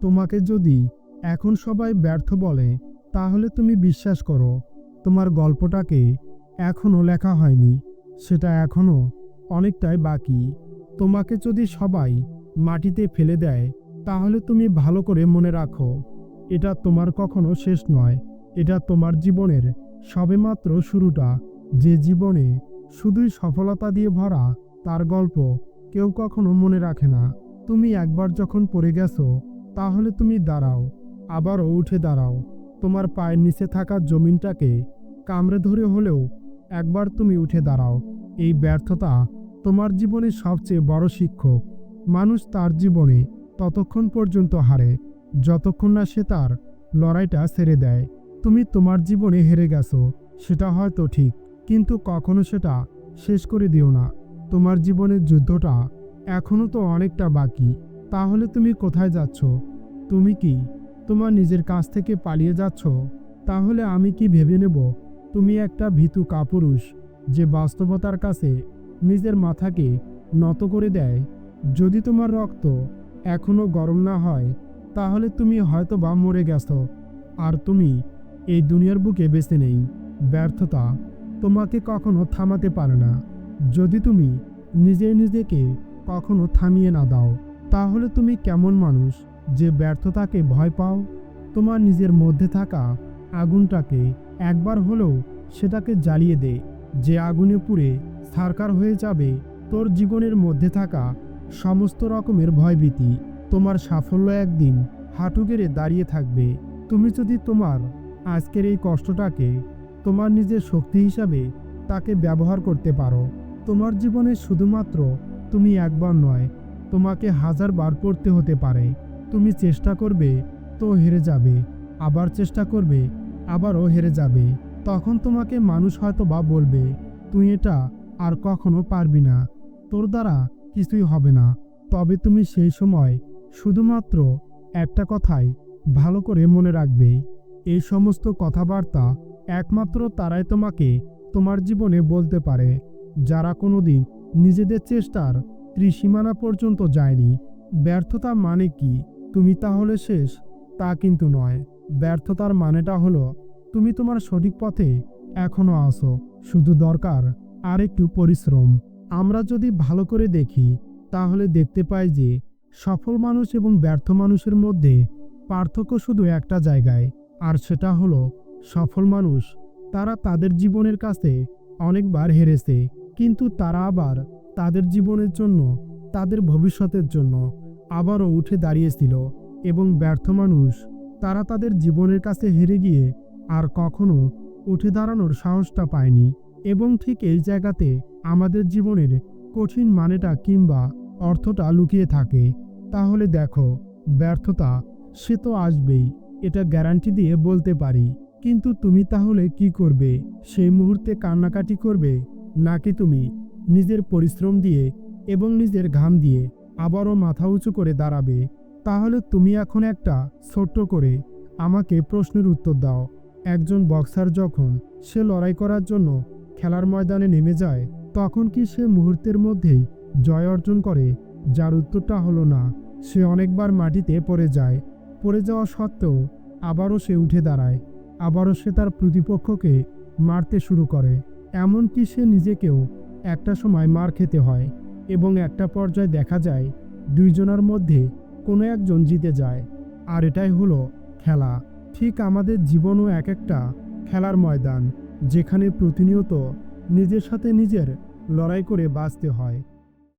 তোমাকে যদি এখন সবাই ব্যর্থ বলে, তাহলে তুমি বিশ্বাস করো, তোমার গল্পটাকে এখনও লেখা হয়নি, সেটা এখনও অনেকটাই বাকি। তোমাকে যদি সবাই মাটিতে ফেলে দেয়, তাহলে তুমি ভালো করে মনে রাখো, এটা তোমার কখনো শেষ নয়, এটা তোমার জীবনের সবেমাত্র শুরুটা। যে জীবনে শুধুই সফলতা দিয়ে ভরা তার গল্প কেউ কখনো মনে রাখে না। তুমি একবার যখন পড়ে গেছো তাহলে তুমি দাঁড়াও, আবারও উঠে দাঁড়াও। তোমার পায়ের নিচে থাকা জমিনটাকে কামড়ে ধরে হলেও একবার তুমি উঠে দাঁড়াও। এই ব্যর্থতা তোমার জীবনের সবচেয়ে বড় শিক্ষক। মানুষ তার জীবনে ততক্ষণ পর্যন্ত হারে, যতক্ষণ না সে তার লড়াইটা ছেড়ে দেয়। তুমি তোমার জীবনে হেরে গেছো, সেটা হয়তো ঠিক, কিন্তু কখনো সেটা শেষ করে দিও না। তোমার জীবনের যুদ্ধটা এখনও তো অনেকটা বাকি। তাহলে তুমি কোথায় যাচ্ছ? তুমি কি তোমার নিজের কাছ থেকে পালিয়ে যাচ্ছ? তাহলে আমি কি ভেবে নেব? তুমি একটা ভীতু কাপুরুষ যে বাস্তবতার কাছে নিজের মাথাকে নত করে দেয়। যদি তোমার রক্ত এখনও গরম না হয়, তাহলে তুমি হয়তো বা মরে গেছো। আর তুমি এই দুনিয়ার বুকে বেঁচে নেই। ব্যর্থতা তোমাকে কখনো থামাতে পারে না। যদি তুমি নিজে নিজেকে কখনো থামিয়ে না দাও, তাহলে তুমি কেমন মানুষ? যে ব্যর্থতাকে ভয় পাও, তোমার নিজের মধ্যে থাকা আগুনটাকে একবার হলেও সেটাকে জ্বালিয়ে দে। যে আগুনে পুড়ে সারকার হয়ে যাবে, তোর জীবনের মধ্যে থাকা সমস্ত রকমের ভয়ভীতি তোমার সাফল্য একদিন হাঁটু গেড়ে দাঁড়িয়ে থাকবে। তুমি যদি তোমার আজকের এই কষ্টটাকে তোমার নিজের শক্তি হিসাবে তাকে ব্যবহার করতে পারো, তোমার জীবনে শুধুমাত্র তুমি একবার নয়, তোমাকে হাজার বার পড়তে হতে পারে। তুমি চেষ্টা করবে, তো হেরে যাবে। আবার চেষ্টা করবে, আবারও হেরে যাবে। তখন তোমাকে মানুষ হয়তো বা বলবে, তুই এটা আর কখনো পারবি না। তোর দ্বারা কিছুই হবে না। তবে তুমি সেই সময় শুধুমাত্র একটা কথাই ভালো করে মনে রাখবে। এই সমস্ত কথাবার্তা একমাত্র তারাই তোমাকে তোমার জীবনে বলতে পারে, যারা কোনোদিন নিজেদের চেষ্টার ত্রিসীমানা পর্যন্ত যায়নি। ব্যর্থতা মানে কি? তুমি তাহলে শেষ? তা কিন্তু নয়। ব্যর্থতার মানেটা হলো, তুমি তোমার সঠিক পথে এখনও আসো শুধু দরকার আর একটু পরিশ্রম। আমরা যদি ভালো করে দেখি, তাহলে দেখতে পাই যে, সফল মানুষ এবং ব্যর্থ মানুষের মধ্যে পার্থক্য শুধু একটা জায়গায়, আর সেটা হলো, সফল মানুষ, তারা তাদের জীবনের কাছে অনেকবার হেরেছে, কিন্তু তারা আবার তাদের জীবনের জন্য, তাদের ভবিষ্যতের জন্য আবারও উঠে দাঁড়িয়েছিল এবং ব্যর্থ মানুষ, তারা তাদের জীবনের কাছে হেরে গিয়ে আর কখনো উঠে দাঁড়ানোর সাহসটা পায়নি এবং ঠিক এই জায়গাতে আমাদের জীবনের কঠিন মানেটা কিংবা অর্থটা লুকিয়ে থাকে। তাহলে দেখো, ব্যর্থতা, সে তো আসবেই, এটা গ্যারান্টি দিয়ে বলতে পারি। কিন্তু তুমি তাহলে কি করবে? সেই মুহূর্তে কান্নাকাটি করবে? নাকি তুমি নিজের পরিশ্রম দিয়ে এবং নিজের ঘাম দিয়ে আবারও মাথা উঁচু করে দাঁড়াবে, তাহলে তুমি এখন একটা ছোট্ট করে আমাকে প্রশ্নের উত্তর দাও। একজন বক্সার যখন সে লড়াই করার জন্য খেলার ময়দানে নেমে যায়, তখন কি সে মুহূর্তের মধ্যেই জয় অর্জন করে? যার উত্তরটা হলো না, সে অনেকবার মাটিতে পড়ে যায়। পড়ে যাওয়া সত্ত্বেও আবারও সে উঠে দাঁড়ায়, আবারও সে তার প্রতিপক্ষকে মারতে শুরু করে। এমনকি সে নিজেকেও একটা সময় মার খেতে হয়। এবং একটা পর্যায়ে দেখা যায় দুইজনের মধ্যে কোনো একজন জিতে যায়। আর এটাই হলো খেলা। ঠিক আমাদের জীবনও এক একটা খেলার ময়দান, যেখানে প্রতিনিয়ত নিজের সাথে নিজের লড়াই করে বাঁচতে হয়।